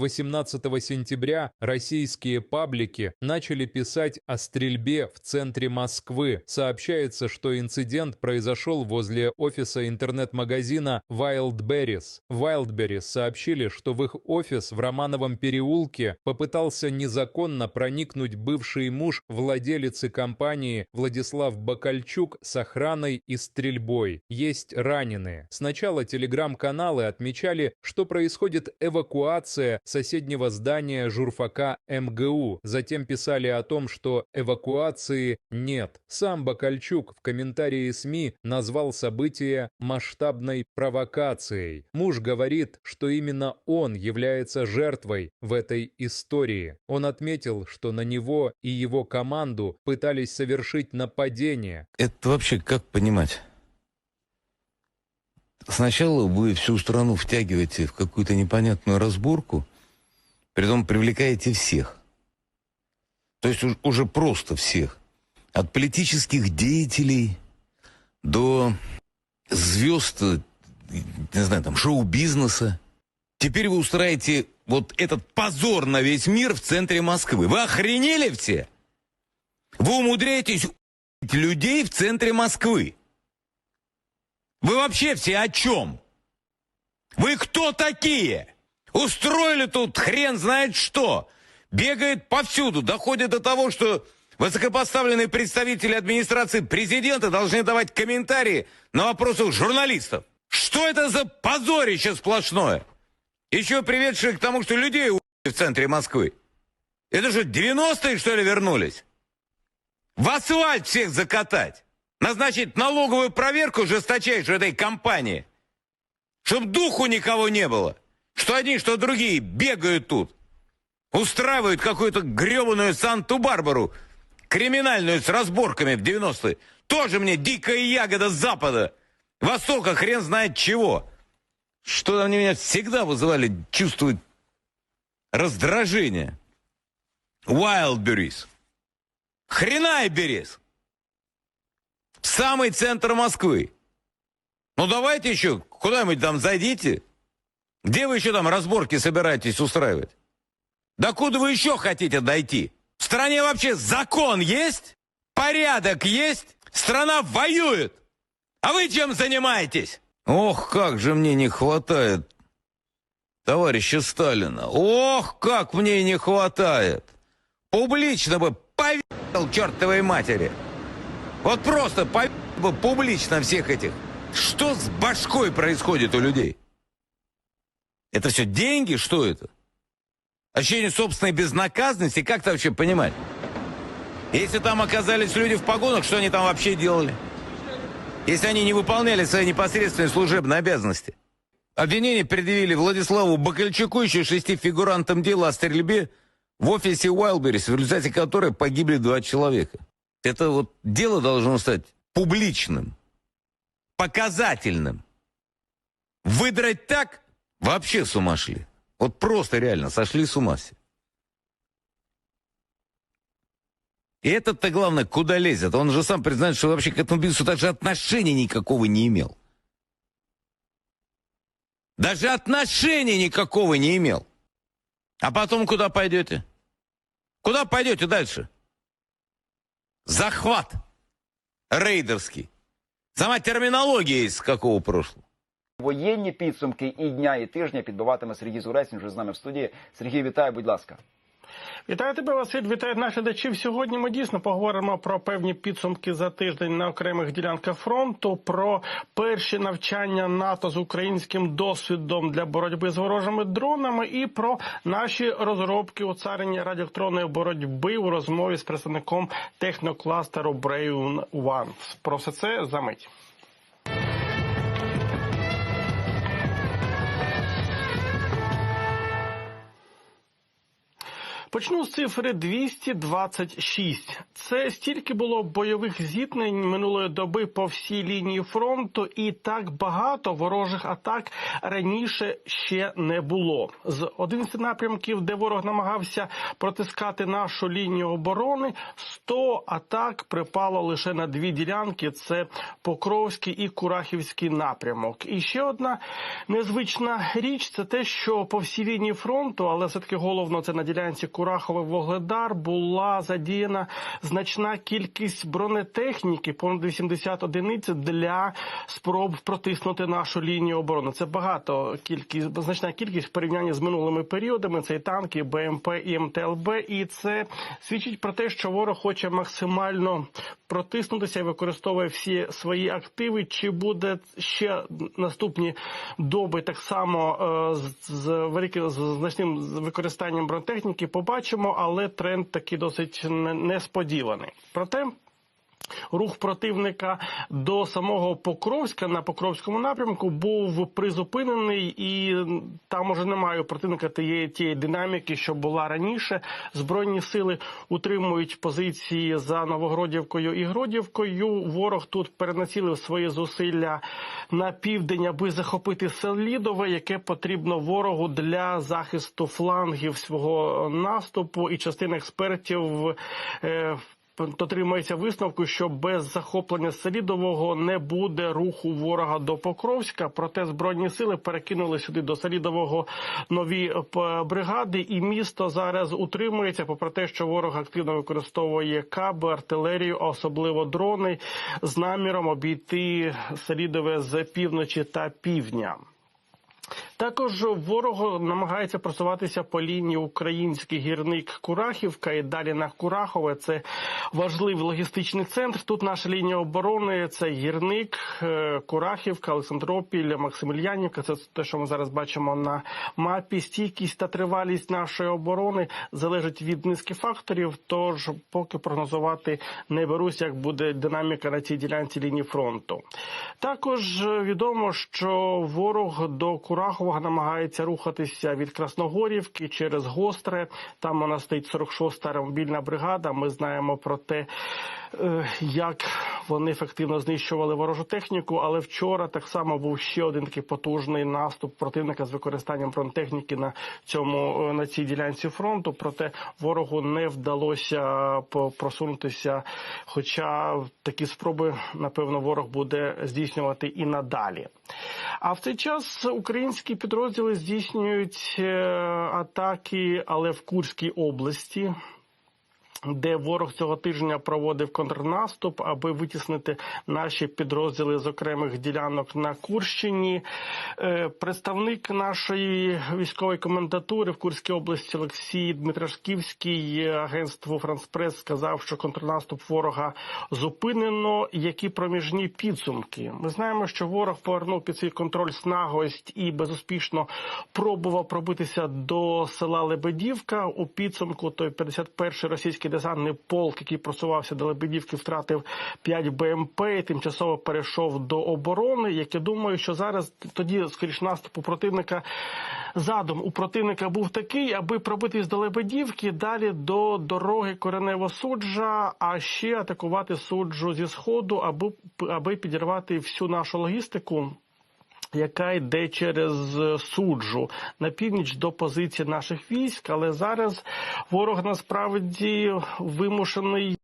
18 сентября российские паблики начали писать о стрельбе в центре Москвы. Сообщается, что инцидент произошел возле офиса интернет-магазина Wildberries. Wildberries сообщили, что в их офис в Романовом переулке попытался незаконно проникнуть бывший муж владелицы компании Владислав Бакальчук с охраной и стрельбой. Есть раненые. Сначала телеграм-каналы отмечали, что происходит эвакуация соседнего здания журфака МГУ. Затем писали о том, что эвакуации нет. Сам Бакальчук в комментарии СМИ назвал событие масштабной провокацией. Муж говорит, что именно он является жертвой в этой истории. Он отметил, что на него и его команду пытались совершить нападение. Это вообще как понимать? Сначала вы всю страну втягиваете в какую-то непонятную разборку, притом привлекаете всех. То есть уж- уже просто всех. От политических деятелей до звезд, э, не знаю, там, шоу-бизнеса. Теперь вы устраиваете вот этот позор на весь мир в центре Москвы. Вы охренели все? Вы умудряетесь людей в центре Москвы. Вы вообще все о чем? Вы кто такие? Устроили тут хрен знает что. Бегает повсюду, доходит до того, что высокопоставленные представители администрации президента должны давать комментарии на вопросы журналистов. Что это за позорище сплошное? Еще приведшее к тому, что людей у**ли в центре Москвы. Это же 90-е, что ли, вернулись? В асфальт всех закатать. Назначить налоговую проверку жесточайшую этой компании. Чтоб духу никого не было. Что одни, что другие бегают тут. Устраивают какую-то гребаную Санту-Барбару. Криминальную с разборками в 90-е. Тоже мне дикая ягода с запада. Востока хрен знает чего. Что они меня всегда вызывали чувствовать раздражение. Wildberries. Хренайберис. В самый центр Москвы. Ну давайте еще куда-нибудь там зайдите. Где вы еще там разборки собираетесь устраивать? Да куда вы еще хотите дойти? В стране вообще закон есть? Порядок есть? Страна воюет. А вы чем занимаетесь? Ох, как же мне не хватает товарища Сталина. Ох, как мне не хватает. Публично бы повел чертовой матери. Вот просто повел бы публично всех этих. Что с башкой происходит у людей? Это все деньги? Что это? Ощущение собственной безнаказанности? Как это вообще понимать? Если там оказались люди в погонах, что они там вообще делали? Если они не выполняли свои непосредственные служебные обязанности? Обвинение предъявили Владиславу Бакальчуку, еще шести фигурантам дела о стрельбе в офисе Уайлберис, в результате которой погибли два человека. Это вот дело должно стать публичным, показательным. Выдрать так вообще с ума шли. Вот просто реально сошли с ума все. И этот-то, главное, куда лезет? Он же сам признает, что вообще к этому бизнесу даже отношения никакого не имел. Даже отношения никакого не имел. А потом куда пойдете? Куда пойдете дальше? Захват. Рейдерский. Сама терминология из какого прошлого. Воєнні підсумки і дня, і тижня підбиватиме Сергій Зурець. Він вже з нами в студії. Сергій, вітаю, будь ласка. Вітаю тебе, Василь. Вітаю наших глядачів. Сьогодні ми дійсно поговоримо про певні підсумки за тиждень на окремих ділянках фронту, про перші навчання НАТО з українським досвідом для боротьби з ворожими дронами, і про наші розробки у царині радіоелектронної боротьби у розмові з представником технокластеру Brain One. Про все це за мить. Почну з цифри 226. Це стільки було бойових зіткнень минулої доби по всій лінії фронту, і так багато ворожих атак раніше ще не було. З 11 напрямків, де ворог намагався протискати нашу лінію оборони, 100 атак припало лише на дві ділянки: це Покровський і Курахівський напрямок. І ще одна незвична річ це те, що по всій лінії фронту, але все таки головно це на ділянці Курахове Вогледар, була задіяна значна кількість бронетехніки, понад 80 одиниць для спроб протиснути нашу лінію оборони. Це багато кількість, значна кількість в порівнянні з минулими періодами. Це і танки, БМП і МТЛБ, і це свідчить про те, що ворог хоче максимально протиснутися і використовує всі свої активи. Чи буде ще наступні доби так само е, з, з великим з значним використанням бронетехніки? Побачимо, але тренд такий досить несподіваний. Проте. Рух противника до самого Покровська на Покровському напрямку був призупинений, і там уже немає у противника тієї тієї динаміки, що була раніше. Збройні сили утримують позиції за Новогродівкою і Гродівкою. Ворог тут перенацілив свої зусилля на південь, аби захопити Селідове, яке потрібно ворогу для захисту флангів свого наступу. І частина експертів. Е, Дотримується висновку, що без захоплення Селідового не буде руху ворога до Покровська. Проте збройні сили перекинули сюди до Селідового нові бригади, і місто зараз утримується, попри те, що ворог активно використовує каби, артилерію, а особливо дрони, з наміром обійти Селідове з півночі та півдня. Також ворог намагається просуватися по лінії український гірник Курахівка і далі на Курахове. Це важливий логістичний центр. Тут наша лінія оборони це гірник, е, Курахівка, Олександропіль, Максимільянівка. Це те, що ми зараз бачимо на мапі. Стійкість та тривалість нашої оборони залежить від низки факторів. Тож поки прогнозувати не берусь, як буде динаміка на цій ділянці лінії фронту. Також е, відомо, що ворог до Курахового намагається рухатися від Красногорівки через Гостре. Там вона стоїть 46-та аеромобільна бригада. Ми знаємо про те, е, як вони ефективно знищували ворожу техніку. Але вчора так само був ще один такий потужний наступ противника з використанням бронетехніки на цьому е, на цій ділянці фронту. Проте ворогу не вдалося по- просунутися. Хоча такі спроби, напевно, ворог буде здійснювати і надалі. А в цей час українські підрозділи здійснюють е, атаки, але в Курській області. Де ворог цього тижня проводив контрнаступ, аби витіснити наші підрозділи з окремих ділянок на Курщині. Е, Представник нашої військової комендатури в Курській області Олексій Дмитрашківський е, агентству Франспрес сказав, що контрнаступ ворога зупинено. Які проміжні підсумки? Ми знаємо, що ворог повернув під свій контроль снагость і безуспішно пробував пробитися до села Лебедівка. У підсумку той 51-й російський десантний полк, який просувався до Лебедівки, втратив 5 БМП і тимчасово перейшов до оборони. Як я думаю, що зараз тоді, скоріш наступу противника. Задум у противника був такий, аби пробитись до Лебедівки, далі до дороги Коренево суджа, а ще атакувати суджу зі сходу, аби аби підірвати всю нашу логістику. Яка йде через е, суджу на північ до позиції наших військ, але зараз ворог насправді вимушений